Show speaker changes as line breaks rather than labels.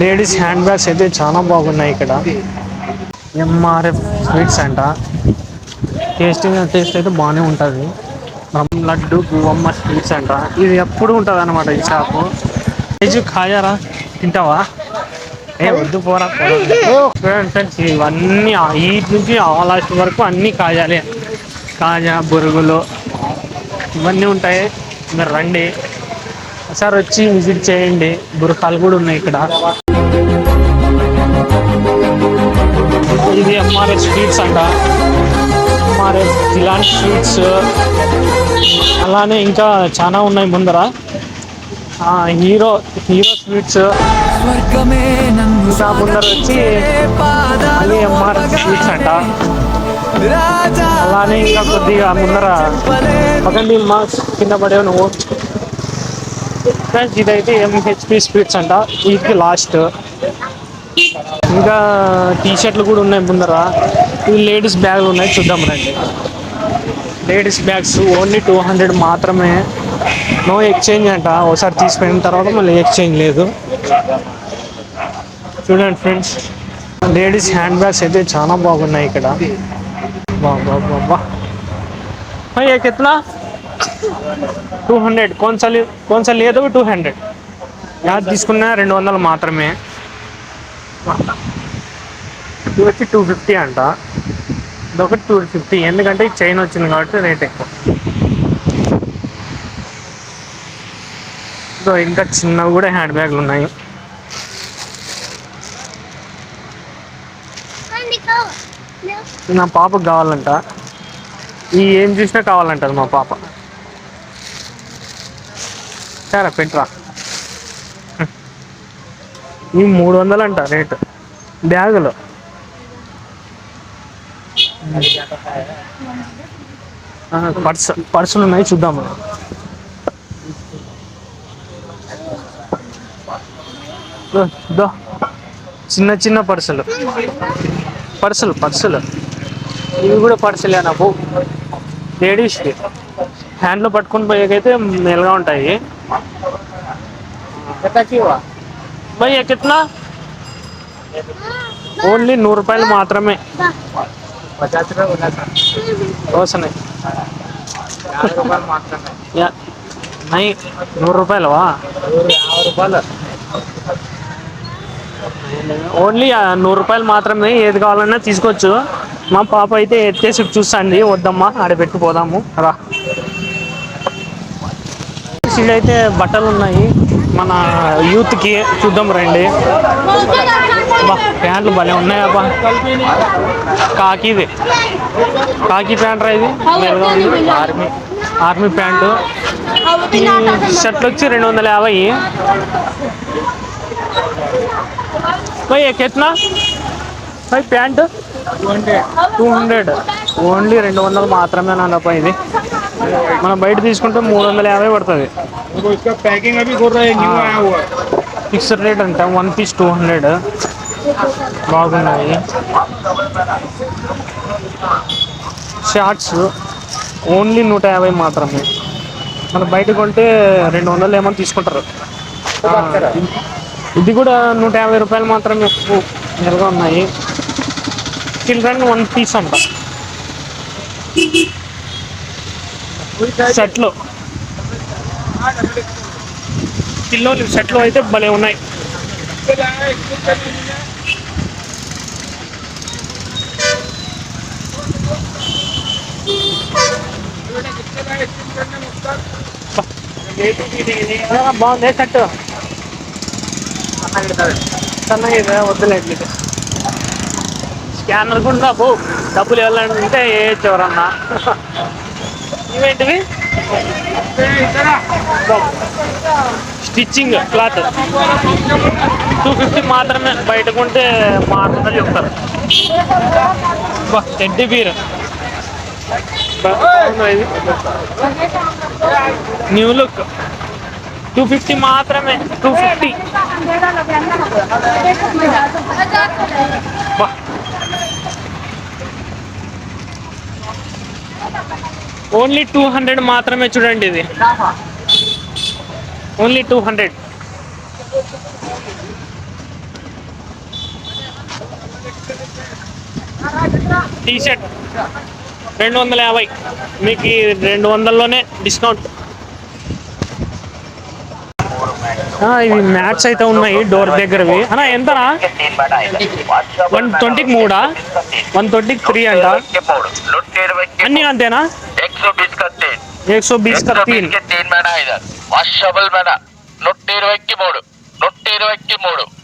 Ladies hand bags అయితే చాలా బాగున్నాయి ఇక్కడ. ఎంఆర్ఎఫ్ స్వీట్స్ అంట. టేస్టింగ్ టేస్ట్ అయితే బాగానే ఉంటుంది. లడ్డు గువమ్మ స్వీట్స్ అంట. ఇది ఎప్పుడు ఉంటుంది అనమాట ఈ షాపు ఏజు ఖాయారా తింటావా? ఏ వద్దు పోరా ఫ్రెండ్స్ ఇవన్నీ ఈ నుంచి ఆ లాస్ట్ వరకు అన్నీ కాయాలి. కాజా బొరుగులు ఇవన్నీ ఉంటాయి. మీరు రండి. ఒకసారి వచ్చి విజిట్ చేయండి. బురకాలు కూడా ఉన్నాయి ఇక్కడ. ఎంఆర్ఎస్ స్వీట్స్ అంట ఎంఆర్ఎస్ ఇలాంటి స్వీట్స్ అలానే ఇంకా చాలా ఉన్నాయి ముందర. హీరో హీరో స్వీట్స్
స్వర్గమే నన్ను
ఇంకా ముందర వచ్చి మళ్ళీ ఎంఆర్ఎస్ స్వీట్స్ అంట. అలానే ఇంకా కొద్దిగా ముందర పకండి మా కింద పడే నువ్వు. ఫ్రెండ్స్ ఇదైతే ఎంహెచ్పి స్వీట్స్ అంట. వీటికి లాస్ట్ ఇంకా టీషర్ట్లు కూడా ఉన్నాయి ముందర. ఇవి లేడీస్ బ్యాగులు ఉన్నాయి చూద్దాం రండి. Ladies bags only two hundred మాత్రమే. నో ఎక్స్చేంజ్ అంట ఒకసారి తీసుకుపోయిన తర్వాత మళ్ళీ ఎక్స్చేంజ్ లేదు. చూడండి ఫ్రెండ్స్ లేడీస్ హ్యాండ్ బ్యాగ్స్ అయితే చాలా బాగున్నాయి ఇక్కడ. బాబా టూ హండ్రెడ్ కొంచెం కొంచెం లేదు టూ హండ్రెడ్. యాద్ తీసుకున్నా రెండు వందలు మాత్రమే. ఇది వచ్చి టూ ఫిఫ్టీ అంట. ఇదొకటి టూ ఫిఫ్టీ ఎందుకంటే ఈ చైన్ వచ్చింది కాబట్టి రేట్ ఎక్కువ. సో ఇంకా చిన్నవి కూడా హ్యాండ్ బ్యాగ్లు ఉన్నాయి. నా పాపకు కావాలంట. ఈ ఏం చూసినా కావాలంటది మా పాప. సరే పెట్రా ఈ మూడు వందలు అంట రేటు. బ్యాగులు. పర్స్ పర్సులు ఉన్నాయి చూద్దాము దో, చిన్న చిన్న పర్సులు. పర్సులు పర్సులు. ఇవి కూడా పర్సులే నాకు లేడీస్కి హ్యాండ్లో పట్టుకొని పోయేకైతే మెల్లగా ఉంటాయి. భయ్య కిतना ఓన్లీ నూరు రూపాయలు మాత్రమే దోసనే నై నూరు రూపాయలవా ఓన్లీ నూరు రూపాయలు మాత్రమే ఏది కావాలన్నా తీసుకోవచ్చు. మా పాప అయితే ఎత్తేసి చూస్తాండి వద్దమ్మా ఆడ పెట్టి పోదాము సైడ్ అయితే బట్టలు ఉన్నాయి. మన యూత్కి చూద్దాం రండి. ప్యాంట్లు భలే ఉన్నాయా కాకిది కాకి ప్యాంట్ రా ఇది. Army army pant. షర్ట్లు వచ్చి రెండు వందల యాభై. ఎక్కెత్నా పై ప్యాంటు. Two hundred. ఓన్లీ రెండు వందలు మాత్రమే నాన్నప్ప ఇది. మనం బయట తీసుకుంటే మూడు వందల యాభై పడుతుంది. ఫిక్స్డ్ రేట్ అంట వన్ పీస్ టూ హండ్రెడ్. బాగున్నాయి. షార్ట్స్ ఓన్లీ నూట యాభై మాత్రమే. మనం బయట కొంటే రెండు వందలు ఏమో తీసుకుంటారు. ఇది కూడా నూట యాభై రూపాయలు మాత్రమే నెలగా ఉన్నాయి. చిల్డ్రన్ వన్ పీస్ అంట. సెట్లు. పిల్లోలు సెట్లు అయితే భలే ఉన్నాయి. బాగుంది సెట్ సన్నగా వద్దులేదు మీకు స్కానర్ కూడా పో డబ్బులు ఇవ్వాలంటే ఏ చివరన్నా ఇవేంటివి? Stitching cloth. టూ ఫిఫ్టీ మాత్రమే. బయట కొంటే మాత్రమే చెప్తారు. బా teddy bear. New look. Two fifty మాత్రమే. Two fifty only two hundred మాత్రమే చూడండి ఇది. Only two hundred. T shirt రెండు వందల యాభై. మీకు రెండు వందల్లోనే డిస్కౌంట్. ఇవి మ్యాట్స్ అయితే ఉన్నాయి డోర్ దగ్గరవి. అన్నా ఎంతనా? వన్ ట్వంటీకి మూడా? వన్ ట్వంటీకి త్రీ అంట. అన్నీ అంతేనా?
120 का
3
120
का
के 3 मैंना इधर वाशबल मैंना 123 की 3 123 की 3